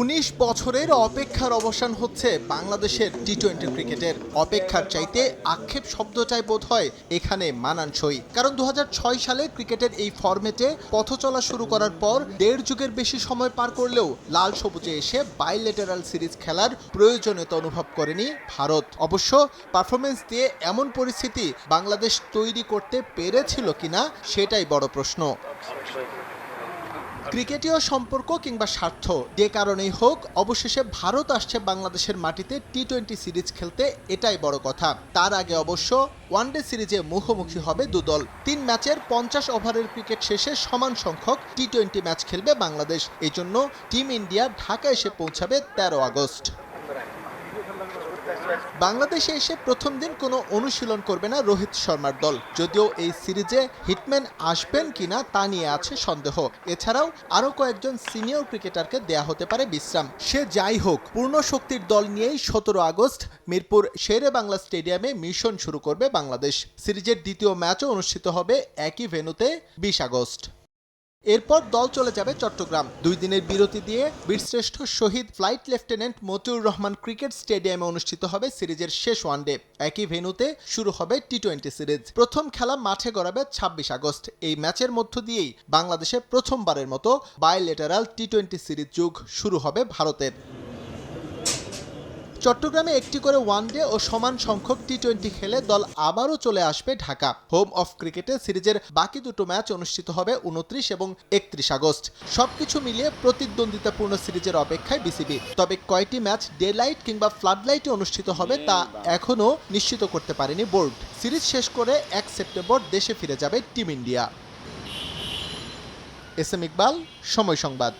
উনিশ বছরের অপেক্ষার অবসান হচ্ছে বাংলাদেশের টি টোয়েন্টি ক্রিকেটের। অপেক্ষার চাইতে আক্ষেপ শব্দটাই বোধ হয় এখানে মানানসই। কারণ দু হাজার ছয় সালে ক্রিকেটের এই ফরম্যাটে পথ চলা শুরু করার পর দেড় যুগের বেশি সময় পার করলেও লাল সবুজে এসে বাইলেটারাল সিরিজ খেলার প্রয়োজনীয়তা অনুভব করেনি ভারত। অবশ্য পারফরমেন্স দিয়ে এমন পরিস্থিতি বাংলাদেশ তৈরি করতে পেরেছিল কিনা সেটাই বড় প্রশ্ন। ক্রিকেটীয় সম্পর্ক কিংবা স্বার্থ, যে কারণেই হোক, অবশেষে ভারত আসছে বাংলাদেশের মাটিতে টি টোয়েন্টি সিরিজ খেলতে, এটাই বড় কথা। তার আগে অবশ্য ওয়ানডে সিরিজে মুখোমুখি হবে দুদল তিন ম্যাচের পঞ্চাশ ওভারের ক্রিকেট শেষে সমান সংখ্যক টি টোয়েন্টি ম্যাচ খেলবে বাংলাদেশ। এই জন্য টিম ইন্ডিয়া ঢাকা এসে পৌঁছাবে তেরো আগস্ট। বাংলাদেশে এসে প্রথম দিন কোনো অনুশীলন করবে না রোহিত শর্মার দল। যদিও এই সিরিজে হিটম্যান আসবেন কিনা তা নিয়ে আছে সন্দেহ। এছাড়াও আরও কয়েকজন সিনিয়র ক্রিকেটারকে দেয়া হতে পারে বিশ্রাম। সে যাই হোক, পূর্ণ শক্তির দল নিয়েই সতেরো আগস্ট মিরপুর শেরে বাংলা স্টেডিয়ামে মিশন শুরু করবে বাংলাদেশ। সিরিজের দ্বিতীয় ম্যাচও অনুষ্ঠিত হবে একই ভেন্যুতে বিশ আগস্ট। এরপর দল চলে যাবে চট্টগ্রাম। দুই দিনের বিরতি দিয়ে বীরশ্রেষ্ঠ শহীদ flight lieutenant Motiur Rahman cricket স্টেডিয়ামে অনুষ্ঠিত হবে সিরিজের শেষ ওয়ানডে একই ভেন্যুতে শুরু হবে টি টোয়েন্টি সিরিজ। প্রথম খেলা মাঠে গড়াবে ছাব্বিশ আগস্ট। এই ম্যাচের মধ্য দিয়েই বাংলাদেশে প্রথমবারের মতো বাইলেটারাল টি টোয়েন্টি সিরিজ যুগ শুরু হবে ভারতের। চট্টগ্রামে একটি করে ওয়ানডে ও সমান সংখ্যক টি টোয়েন্টি খেলে দল আবারও চলে আসবে ঢাকা। হোম অফ ক্রিকেটে সিরিজের বাকি দুটো ম্যাচ অনুষ্ঠিত হবে উনত্রিশ এবং একত্রিশ আগস্ট। সবকিছু মিলিয়ে প্রতিদ্বন্দ্বিতাপূর্ণ সিরিজের অপেক্ষায় বিসিবি। তবে কয়টি ম্যাচ ডে লাইট কিংবা ফ্লাড লাইটে অনুষ্ঠিত হবে তা এখনও নিশ্চিত করতে পারেনি বোর্ড। সিরিজ শেষ করে এক সেপ্টেম্বর দেশে ফিরে যাবে team India. S M Iqbal, সময় সংবাদ।